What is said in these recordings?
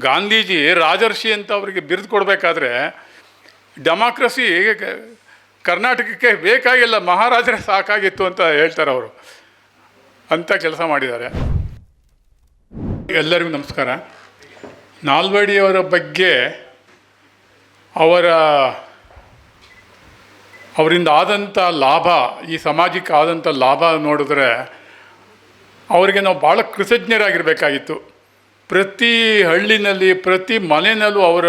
ಗಾಂಧೀಜಿ ರಾಜರ್ಷಿ ಅಂತ ಅವರಿಗೆ ಬಿರುದು ಕೊಡಬೇಕಾದ್ರೆ ಡೆಮಾಕ್ರಸಿ ಕರ್ನಾಟಕಕ್ಕೆ ಬೇಕಾಗಿಲ್ಲ, ಮಹಾರಾಜರೇ ಸಾಕಾಗಿತ್ತು ಅಂತ ಹೇಳ್ತಾರೆ ಅವರು. ಅಂತ ಕೆಲಸ ಮಾಡಿದ್ದಾರೆ. ಎಲ್ಲರಿಗೂ ನಮಸ್ಕಾರ. ನಾಲ್ವಡಿಯವರ ಬಗ್ಗೆ ಅವರ ಅವರಿಂದ ಆದಂಥ ಲಾಭ, ಈ ಸಮಾಜಕ್ಕೆ ಆದಂಥ ಲಾಭ ನೋಡಿದ್ರೆ ಅವರಿಗೆ ನಾವು ಭಾಳ ಕೃತಜ್ಞರಾಗಿರಬೇಕಾಗಿತ್ತು. ಪ್ರತಿ ಹಳ್ಳಿನಲ್ಲಿ, ಪ್ರತಿ ಮನೆಯಲ್ಲೂ ಅವರ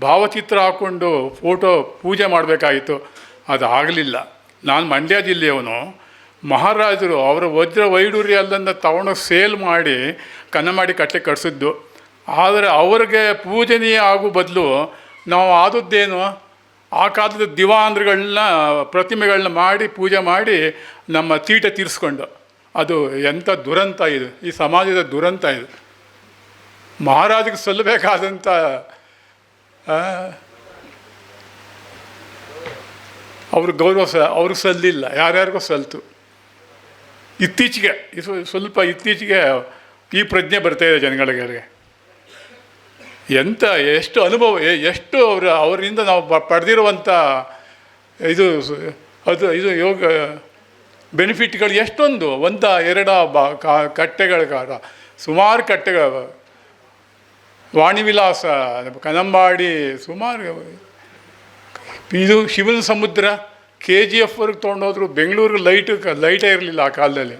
ಭಾವಚಿತ್ರ ಹಾಕ್ಕೊಂಡು ಫೋಟೋ ಪೂಜೆ ಮಾಡಬೇಕಾಗಿತ್ತು. ಅದು ಆಗಲಿಲ್ಲ ನಾನು ಮಂಡ್ಯ ಜಿಲ್ಲೆಯವನು, ಮಹಾರಾಜರು ಅವರ ವಜ್ರ ವೈಡೂರ್ಯ ಅಲ್ಲನ್ನು ತಗೊಂಡು ಸೇಲ್ ಮಾಡಿ ಕನ್ನಮಾಡಿ ಕಟ್ಟೆ ಕಟ್ಸಿದ್ದು. ಆದರೆ ಅವ್ರಿಗೆ ಪೂಜನೀಯ ಆಗೋ ಬದಲು ನಾವು ಆದದ್ದೇನು? ಆ ಕಾಲದ ದಿವಾಂದ್ರಗಳನ್ನ ಪ್ರತಿಮೆಗಳನ್ನ ಮಾಡಿ, ಪೂಜೆ ಮಾಡಿ ನಮ್ಮ ತೀಟ ತೀರಿಸ್ಕೊಂಡು. ಅದು ಎಂಥ ದುರಂತ ಇದು. ಈ ಸಮಾಜದ ದುರಂತ ಇದು. ಮಹಾರಾಜಗೆ ಸಲ್ಲಬೇಕಾದಂಥ ಅವ್ರ ಗೌರವ ಸ ಅವ್ರಿಗೆ ಸಲ್ಲಿಲ್ಲ, ಯಾರ್ಯಾರಿಗೂ ಸಲ್ತು. ಇತ್ತೀಚೆಗೆ ಇದು ಸ್ವಲ್ಪ ಇತ್ತೀಚೆಗೆ ಈ ಪ್ರಜ್ಞೆ ಬರ್ತಾ ಇದೆ ಜನಗಳಿಗೆ ಎಂಥ ಎಷ್ಟು ಅನುಭವ ಎಷ್ಟು ಅವರ, ಅವರಿಂದ ನಾವು ಪಡೆದಿರುವಂಥ ಇದು, ಅದು, ಇದು ಯೋಗ, ಬೆನಿಫಿಟ್ಗಳು ಎಷ್ಟೊಂದು, ಒಂದ, ಎರಡ ಬ ಕಟ್ಟೆಗಳ ಸುಮಾರು ಕಟ್ಟೆಗಳು ವಾಣಿ ವಿಲಾಸ ಕನಂಬಾಡಿ ಸುಮಾರು. ಇದು ಶಿವನ ಸಮುದ್ರ ಕೆ ಜಿ ಎಫ್ವರೆಗೆ ತೊಗೊಂಡೋದ್ರು ಬೆಂಗಳೂರು ಲೈಟ್, ಲೈಟೇ ಇರಲಿಲ್ಲ ಆ ಕಾಲದಲ್ಲಿ.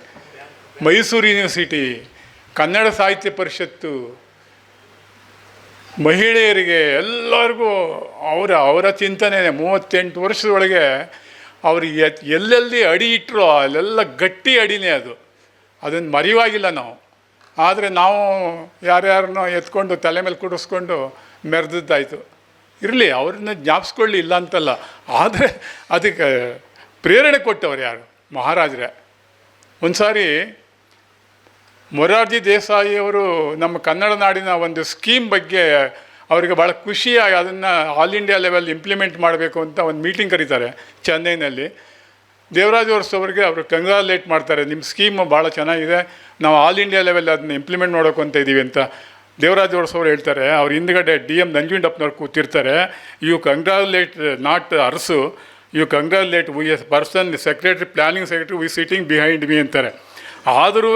ಮೈಸೂರು ಯೂನಿವರ್ಸಿಟಿ, ಕನ್ನಡ ಸಾಹಿತ್ಯ ಪರಿಷತ್ತು, ಮಹಿಳೆಯರಿಗೆ ಎಲ್ಲರಿಗೂ ಅವರ ಅವರ ಚಿಂತನೆ ಮೂವತ್ತೆಂಟು ವರ್ಷದೊಳಗೆ ಅವರು ಎಲ್ಲೆಲ್ಲಿ ಅಡಿ ಇಟ್ಟರೋ ಅಲ್ಲೆಲ್ಲ ಗಟ್ಟಿ ಅಡಿನೇ ಅದು. ಅದನ್ನು ಮರೆಯುವಾಗಿಲ್ಲ ನಾವು. ಆದರೆ ನಾವು ಯಾರ್ಯಾರನ್ನೋ ಎತ್ಕೊಂಡು ತಲೆ ಮೇಲೆ ಕುಡಿಸ್ಕೊಂಡು ಮೆರೆದದ್ದಾಯಿತು. ಇರಲಿ, ಅವ್ರನ್ನ ಜ್ಞಾಪಿಸ್ಕೊಳ್ಳಿ ಇಲ್ಲ ಅಂತಲ್ಲ ಆದರೆ ಅದಕ್ಕೆ ಪ್ರೇರಣೆ ಕೊಟ್ಟವ್ರು ಯಾರು? ಮಹಾರಾಜರೇ. ಒಂದು ಸಾರಿ ಮೊರಾರ್ಜಿ ದೇಸಾಯಿ ಅವರು ನಮ್ಮ ಕನ್ನಡ ನಾಡಿನ ಒಂದು ಸ್ಕೀಮ್ ಬಗ್ಗೆ ಅವರಿಗೆ ಭಾಳ ಖುಷಿಯಾಗಿ ಅದನ್ನು ಆಲ್ ಇಂಡಿಯಾ ಲೆವೆಲ್ ಇಂಪ್ಲಿಮೆಂಟ್ ಮಾಡಬೇಕು ಅಂತ ಒಂದು ಮೀಟಿಂಗ್ ಕರೀತಾರೆ, ಚೆನ್ನೈನಲ್ಲಿ. ದೇವರಾಜ್ ಅವರಿಗೆ ಅವರು ಕಂಗ್ರಾಲೇಟ್ ಮಾಡ್ತಾರೆ. ನಿಮ್ಮ ಸ್ಕೀಮ್ ಭಾಳ ಚೆನ್ನಾಗಿದೆ. ನಾವು ಆಲ್ ಇಂಡಿಯಾ ಲೆವೆಲ್ ಅದನ್ನ ಇಂಪ್ಲಿಮೆಂಟ್ ಮಾಡೋಕೆ ಅಂತ ಇದ್ದೀವಿ ಅಂತ ದೇವರಾಜ್ ಅವರು ಹೇಳ್ತಾರೆ. ಅವ್ರ ಹಿಂದ್ಗಡೆ ಡಿ ಎಂ ನಂಜುಂಡಪ್ಪನವ್ರು ಕೂತಿರ್ತಾರೆ. You congratulate not Arasu you congratulate V S person secretary planning secretary we sitting behind me ಅಂತಾರೆ. ಆದರೂ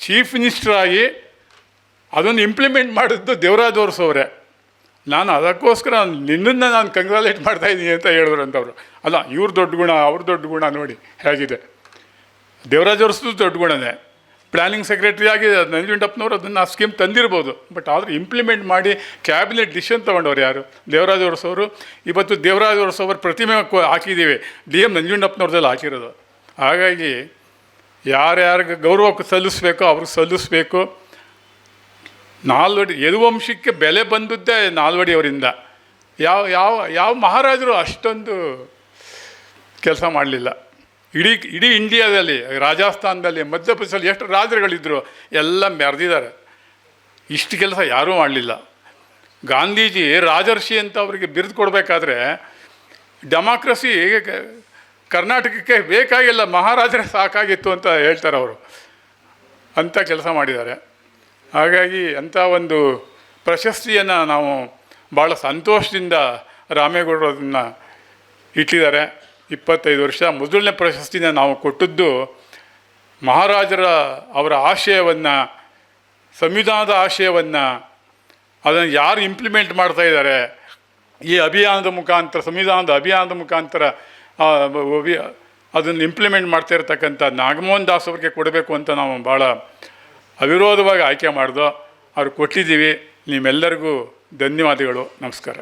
ಚೀಫ್ ಆಗಿ ಅದನ್ನು ಇಂಪ್ಲಿಮೆಂಟ್ ಮಾಡಿದ್ದು ದೇವರಾಜ್ ಅವರೇ ನಾನು ಅದಕ್ಕೋಸ್ಕರ ನಿನ್ನನ್ನು ನಾನು ಕಂಗ್ರಾಲೇಟ್ ಮಾಡ್ತಾ ಇದ್ದೀನಿ ಅಂತ ಹೇಳಿದ್ರು ಅಂತವ್ರು. ಅಲ್ಲ, ಇವ್ರ ದೊಡ್ಡ ಗುಣ, ಅವ್ರ ದೊಡ್ಡ ಗುಣ ನೋಡಿ, ಹೇಗಿದೆ. ದೇವರಾಜ್ ಅರಸು ದೊಡ್ಡ ಗುಣನೇ. ಪ್ಲಾನಿಂಗ್ ಸೆಕ್ರೆಟರಿ ಆಗಿ ನಂಜುಂಡಪ್ಪನವ್ರು ಅದನ್ನು ಆ ಸ್ಕೀಮ್ ತಂದಿರ್ಬೋದು. ಬಟ್ ಆದರೂ ಇಂಪ್ಲಿಮೆಂಟ್ ಮಾಡಿ ಕ್ಯಾಬಿನೆಟ್ ಡಿಸಿಷನ್ ತೊಗೊಂಡವ್ರು ಯಾರು? ದೇವರಾಜ್ ಅರಸು ಅವರು ಇವತ್ತು ದೇವರಾಜ್ ಅರಸು ಅವ್ರ ಪ್ರತಿಮೆ ಹಾಕಿದ್ದೀವಿ ಡಿ ಎಂ ನಂಜುಂಡಪ್ಪನವ್ರದಲ್ಲಿ ಹಾಕಿರೋದು. ಹಾಗಾಗಿ ಯಾರ್ಯಾರಿಗೆ ಗೌರವಕ್ಕೆ ಸಲ್ಲಿಸ್ಬೇಕೋ ಅವ್ರಿಗೆ ಸಲ್ಲಿಸ್ಬೇಕು. ನಾಲ್ವಡಿ ಯದುವಂಶಕ್ಕೆ ಬೆಲೆ ಬಂದದ್ದೇ ನಾಲ್ವಡಿಯವರಿಂದ. ಯಾವ ಯಾವ ಯಾವ ಮಹಾರಾಜರು ಅಷ್ಟೊಂದು ಕೆಲಸ ಮಾಡಲಿಲ್ಲ. ಇಡೀ ಇಡೀ ಇಂಡಿಯಾದಲ್ಲಿ, ರಾಜಸ್ಥಾನದಲ್ಲಿ, ಮಧ್ಯಪ್ರದೇಶದಲ್ಲಿ ಎಷ್ಟು ರಾಜರುಗಳಿದ್ದರು ಎಲ್ಲ ಮೆರೆದಿದ್ದಾರೆ. ಇಷ್ಟು ಕೆಲಸ ಯಾರೂ ಮಾಡಲಿಲ್ಲ. ಗಾಂಧೀಜಿ ರಾಜರ್ಷಿ ಅಂತ ಅವರಿಗೆ ಬಿರುದು ಕೊಡಬೇಕಾದ್ರೆ ಡೆಮಾಕ್ರಸಿ ಕರ್ನಾಟಕಕ್ಕೆ ಬೇಕಾಗಿಲ್ಲ ಮಹಾರಾಜರೇ ಸಾಕಾಗಿತ್ತು ಅಂತ ಹೇಳ್ತಾರೆ ಅವರು. ಅಂಥ ಕೆಲಸ ಮಾಡಿದ್ದಾರೆ. ಹಾಗಾಗಿ ಅಂಥ ಒಂದು ಪ್ರಶಸ್ತಿಯನ್ನು ನಾವು ಭಾಳ ಸಂತೋಷದಿಂದ ರಾಮೇಗೌಡರು ಅದನ್ನು ಇಟ್ಟಿದ್ದಾರೆ. ಇಪ್ಪತ್ತೈದು ವರ್ಷ ಮೊದಲನೇ ಪ್ರಶಸ್ತಿನ ನಾವು ಕೊಟ್ಟದ್ದು ಮಹಾರಾಜರ ಅವರ ಆಶಯವನ್ನು, ಸಂವಿಧಾನದ ಆಶಯವನ್ನು, ಅದನ್ನು ಯಾರು ಇಂಪ್ಲಿಮೆಂಟ್ ಮಾಡ್ತಾ ಇದ್ದಾರೆ, ಈ ಅಭಿಯಾನದ ಮುಖಾಂತರ, ಸಂವಿಧಾನದ ಅಭಿಯಾನದ ಮುಖಾಂತರ ಅದನ್ನು ಇಂಪ್ಲಿಮೆಂಟ್ ಮಾಡ್ತಾ ಇರತಕ್ಕಂಥ ನಾಗಮೋಹನ್ ದಾಸ್ ಅವ್ರಿಗೆ ಕೊಡಬೇಕು ಅಂತ ನಾವು ಭಾಳ ಅವಿರೋಧವಾಗಿ ಆಯ್ಕೆ ಮಾಡಿದೋ ಅವ್ರು ಕೊಟ್ಟಿದ್ದೀವಿ. ನಿಮ್ಮೆಲ್ಲರಿಗೂ ಧನ್ಯವಾದಗಳು. ನಮಸ್ಕಾರ.